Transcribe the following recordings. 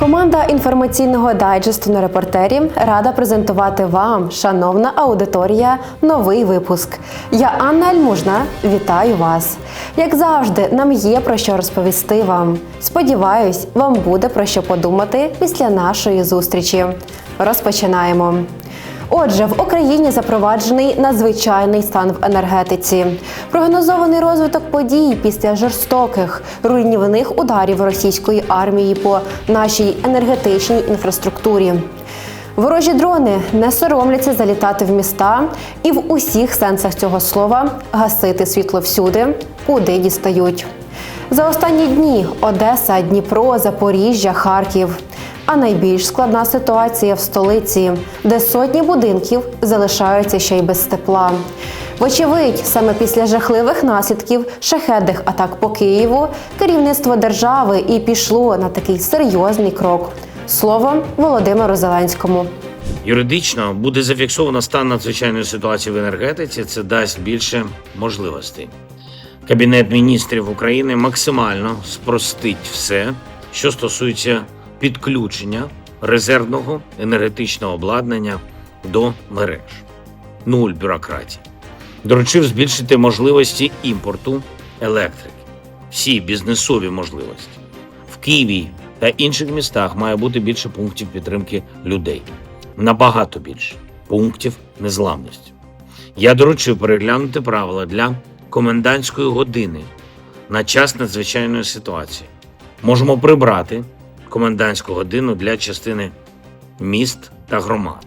Команда інформаційного дайджесту на репортері рада презентувати вам, шановна аудиторія, новий випуск. Я Анна Альмужна. Вітаю вас. Як завжди, нам є про що розповісти вам. Сподіваюсь, вам буде про що подумати після нашої зустрічі. Розпочинаємо. Отже, в Україні запроваджений надзвичайний стан в енергетиці. Прогнозований розвиток подій після жорстоких руйнівних ударів російської армії по нашій енергетичній інфраструктурі. Ворожі дрони не соромляться залітати в міста і в усіх сенсах цього слова гасити світло всюди, куди дістають. За останні дні Одеса, Дніпро, Запоріжжя, Харків. А найбільш складна ситуація в столиці, де сотні будинків залишаються ще й без тепла. Вочевидь, саме після жахливих наслідків шахедних атак по Києву керівництво держави і пішло на такий серйозний крок. Словом Володимиру Зеленському. Юридично буде зафіксовано стан надзвичайної ситуації в енергетиці. Це дасть більше можливостей. Кабінет міністрів України максимально спростить все, що стосується підключення резервного енергетичного обладнання до мереж. Нуль бюрократії. Доручив збільшити можливості імпорту електрики. Всі бізнесові можливості. В Києві та інших містах має бути більше пунктів підтримки людей. Набагато більше пунктів незламності. Я доручив переглянути правила для комендантської години на час надзвичайної ситуації. Можемо прибрати комендантську годину для частини міст та громад.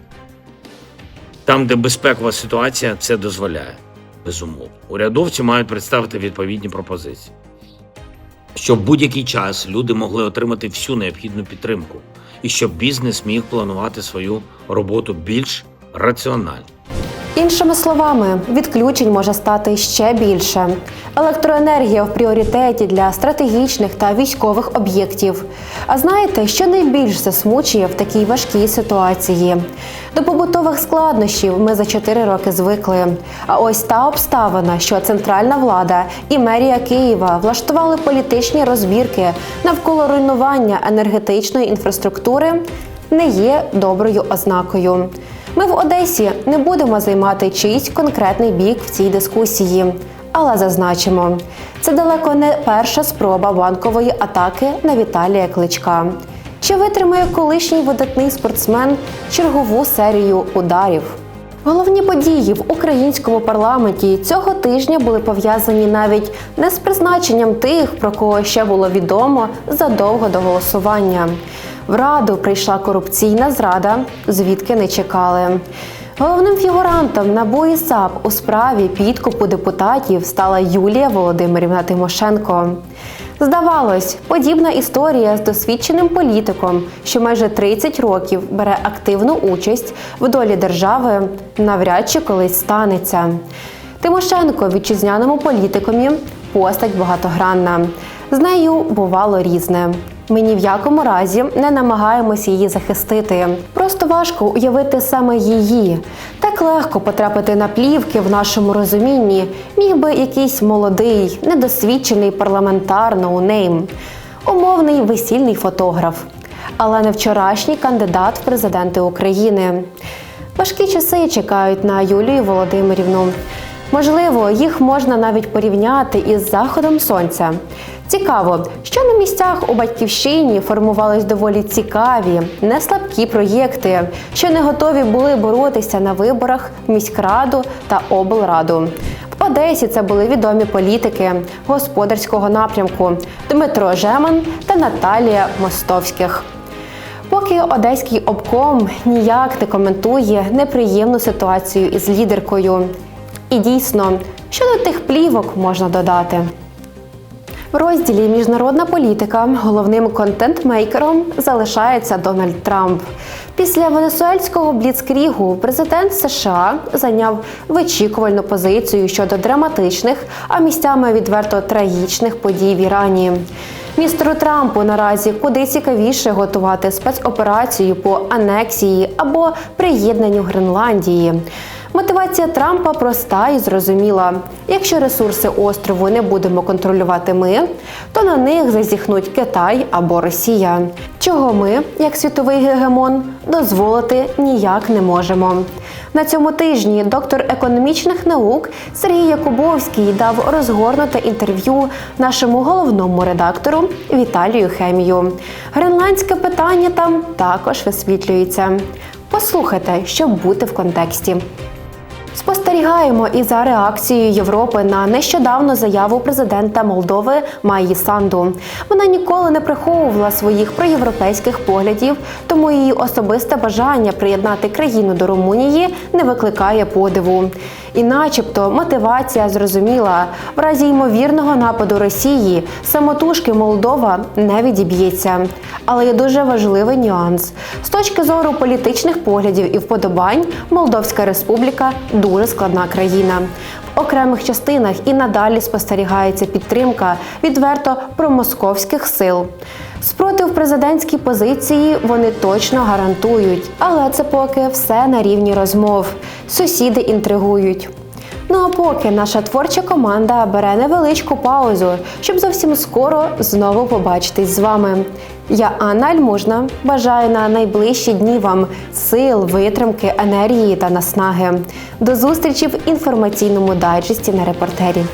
Там, де безпекова ситуація це дозволяє. Безумовно. Урядовці мають представити відповідні пропозиції, щоб в будь-який час люди могли отримати всю необхідну підтримку і щоб бізнес міг планувати свою роботу більш раціонально. Іншими словами, відключень може стати ще більше. Електроенергія в пріоритеті для стратегічних та військових об'єктів. А знаєте, що найбільш засмучує в такій важкій ситуації? До побутових складнощів ми за 4 роки звикли. А ось та обставина, що центральна влада і мерія Києва влаштували політичні розбірки навколо руйнування енергетичної інфраструктури, не є доброю ознакою. Ми в Одесі не будемо займати чийсь конкретний бік в цій дискусії, але зазначимо, це далеко не перша спроба банкової атаки на Віталія Кличка. Чи витримає колишній видатний спортсмен чергову серію ударів? Головні події в українському парламенті цього тижня були пов'язані навіть не з призначенням тих, про кого ще було відомо задовго до голосування. В раду прийшла корупційна зрада, звідки не чекали. Головним фігурантом НАБУ і САП у справі підкупу депутатів стала Юлія Володимирівна Тимошенко. Здавалось, подібна історія з досвідченим політиком, що майже 30 років бере активну участь в долі держави, навряд чи колись станеться. Тимошенко вітчизняному політикумі постать багатогранна. З нею бувало різне. Ми ні в якому разі не намагаємося її захистити. Просто важко уявити саме її. Так легко потрапити на плівки в нашому розумінні міг би якийсь молодий, недосвідчений парламентар ноунейм, умовний весільний фотограф, але не вчорашній кандидат в президенти України. Важкі часи чекають на Юлію Володимирівну. Можливо, їх можна навіть порівняти із заходом сонця. Цікаво, що на місцях у батьківщині формувались доволі цікаві, не слабкі проєкти, що не готові були боротися на виборах в міськраду та облраду. В Одесі це були відомі політики господарського напрямку Дмитро Жеман та Наталія Мостовських. Поки одеський обком ніяк не коментує неприємну ситуацію із лідеркою. І дійсно, що до тих плівок можна додати? В розділі Міжнародна політика головним контент-мейкером залишається Дональд Трамп. Після венесуельського бліцкрігу президент США зайняв вичікувальну позицію щодо драматичних, а місцями відверто трагічних подій в Ірані. Містеру Трампу наразі куди цікавіше готувати спецоперацію по анексії або приєднанню Гренландії. Мотивація Трампа проста і зрозуміла: якщо ресурси острову не будемо контролювати ми, то на них зазіхнуть Китай або Росія. чого ми, як світовий гегемон, дозволити ніяк не можемо. На цьому тижні доктор економічних наук Сергій Якубовський дав розгорнуте інтерв'ю нашому головному редактору Віталію Хемію. Гренландське питання там також висвітлюється. Послухайте, щоб бути в контексті. Спостерігаємо і за реакцією Європи на нещодавну заяву президента Молдови Майї Санду. Вона ніколи не приховувала своїх проєвропейських поглядів, тому її особисте бажання приєднати країну до Румунії не викликає подиву. І, начебто, мотивація зрозуміла в разі ймовірного нападу Росії самотужки Молдова не відіб'ється. Але є дуже важливий нюанс з точки зору політичних поглядів і вподобань. Молдовська республіка дуже складна країна. Окремих частинах і надалі спостерігається підтримка відверто промосковських сил. Спротив президентській позиції вони точно гарантують, але це поки все на рівні розмов. Сусіди інтригують. Ну а поки наша творча команда бере невеличку паузу, щоб зовсім скоро знову побачитись з вами. Я Анна Альмужна. Бажаю на найближчі дні вам сил, витримки, енергії та наснаги. До зустрічі в інформаційному дайджесті на репортері.